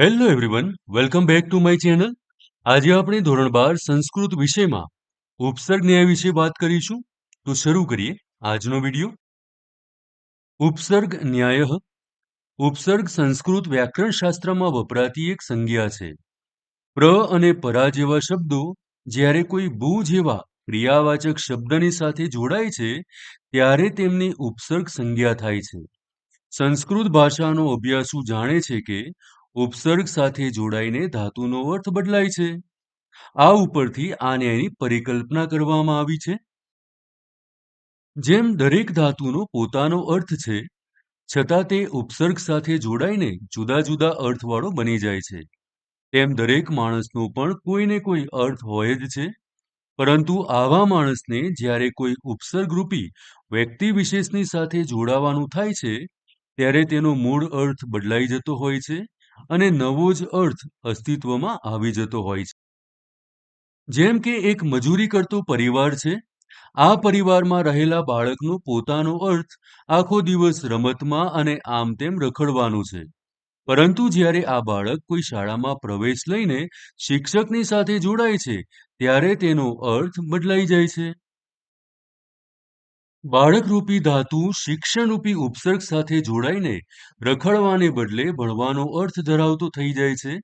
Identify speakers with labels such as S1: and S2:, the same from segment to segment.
S1: Hello everyone welcome back to my channel આજે આપણે ધોરણ બાર સંસ્કૃત વિષયમાં ઉપસર્ગ ન્યાય વિશે વાત કરીશું. તો શરૂ કરીએ આજનો વિડિયો. ઉપસર્ગ ન્યાય. ઉપસર્ગ સંસ્કૃત વ્યાકરણ શાસ્ત્રમાં વપરાતી એક સંજ્ઞા છે. પ્ર અને પરા જેવા શબ્દો જ્યારે કોઈ ભૂ જેવા ક્રિયાવાચક શબ્દની સાથે જોડાય છે, ત્યારે તેમની ઉપસર્ગ સંજ્ઞા થાય છે. સંસ્કૃત ભાષાનો અભ્યાસુ જાણે છે કે ઉપસર્ગ સાથે જોડાઈને ધાતુનો અર્થ બદલાય છે. આ ઉપરથી આ ન્યાયની પરિકલ્પના કરવામાં આવી છે. જેમ દરેક ધાતુનો પોતાનો અર્થ છે, છતાં તે ઉપસર્ગ સાથે જોડાઈને જુદા જુદા અર્થવાળો બની જાય છે. તેમ દરેક માણસનો પણ કોઈને કોઈ અર્થ હોય જ છે. પરંતુ આવા માણસને જ્યારે કોઈ ઉપસર્ગરૂપી વ્યક્તિ વિશેષની સાથે જોડાવાનું થાય છે, ત્યારે તેનો મૂળ અર્થ બદલાઈ જતો હોય છે. અને નવો જ અર્થ અસ્તિત્વમાં આવી જતો હોય છે. જેમ કે એક મજૂરી કરતો પરિવાર છે, આ પરિવારમાં રહેલા બાળકનો પોતાનો અર્થ આખો દિવસ રમતમાં અને આમ તેમ રખડવાનું છે. પરંતુ જ્યારે આ બાળક કોઈ શાળામાં પ્રવેશ લઈને શિક્ષકની સાથે જોડાય છે, ત્યારે તેનો અર્થ બદલાઈ જાય છે. બાળકરૂપી ધાતુ શિક્ષણરૂપી ઉપસર્ગ સાથે જોડાઈને રખડવાને બદલે ભણવાનો અર્થ ધરાવતો થઈ જાય છે.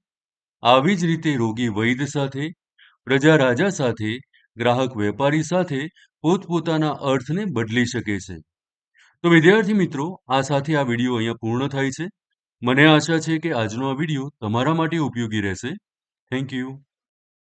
S1: આવી જ રીતે રોગી વૈદ સાથે, પ્રજા રાજા સાથે, ગ્રાહક વેપારી સાથે પોતપોતાના અર્થને બદલી શકે છે. તો વિદ્યાર્થી મિત્રો, આ સાથે આ વીડિયો અહીંયા પૂર્ણ થાય છે. મને આશા છે કે આજનો આ વીડિયો તમારા માટે ઉપયોગી રહેશે. Thank you